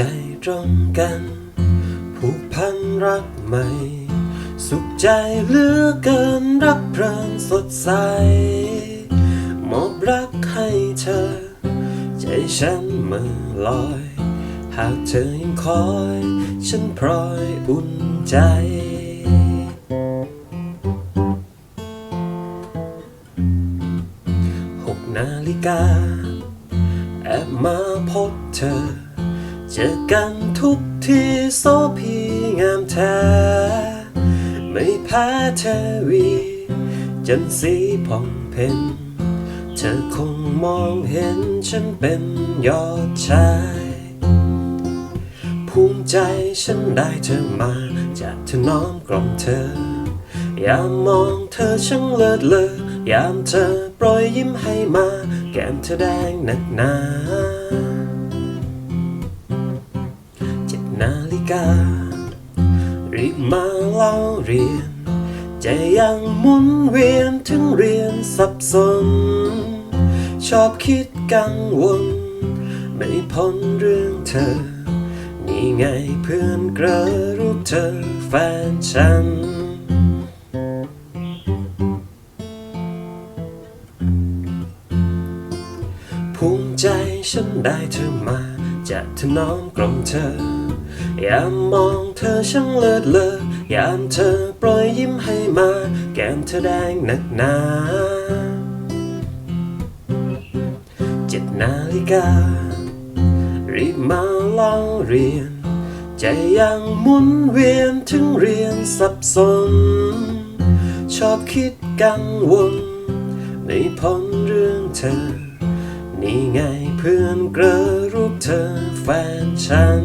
ใจตรงกัน ผูกพันรักใหม่ สุขใจเหลือเกินรักเพลินสดใสมอบรักให้เธอ ใจฉันเมื่อลอย หากเธอยังคอย ฉันพลอยอุ่นใจหกนาฬิกา แอบมาพบเธอ เจอกันทุกทีโซพีงามแท้ ไม่แพ้เทวี จนสีผ่องเพ็ญเธอคงมองเห็นฉันเป็นยอดชาย ภูมิใจฉันได้เธอมา จากเธอน้อมกล่อมเธอ ยามมองเธอช่างเลิศเลอยามเธอโปรยยิ้มให้มา แก้มเธอแดงหนักหนา การีบมาเล่าเรียนใจยังหมุนเวียนถึงเรียนสับสน ชอบคิดกังวล ไม่พ้นเรื่องเธอ นี่ไงเพื่อนกระรู้เธอแฟนฉันภูมิใจฉันได้เธอมา จากเธอน้อมกล่อมเธอยามมองเธอช่างเลิศเลอยามเธอโปรยยิ้มให้มา แก้มเธอแดงหนักหนาเจ็ดนาฬิกา รีบมาเล่าเรียน ใจยังหมุนเวียนถึงเรียนสับสน ชอบคิดกังวลไม่พ้นเรื่องเธอ นี่ไงเพื่อนกระรูปเธอแฟนฉัน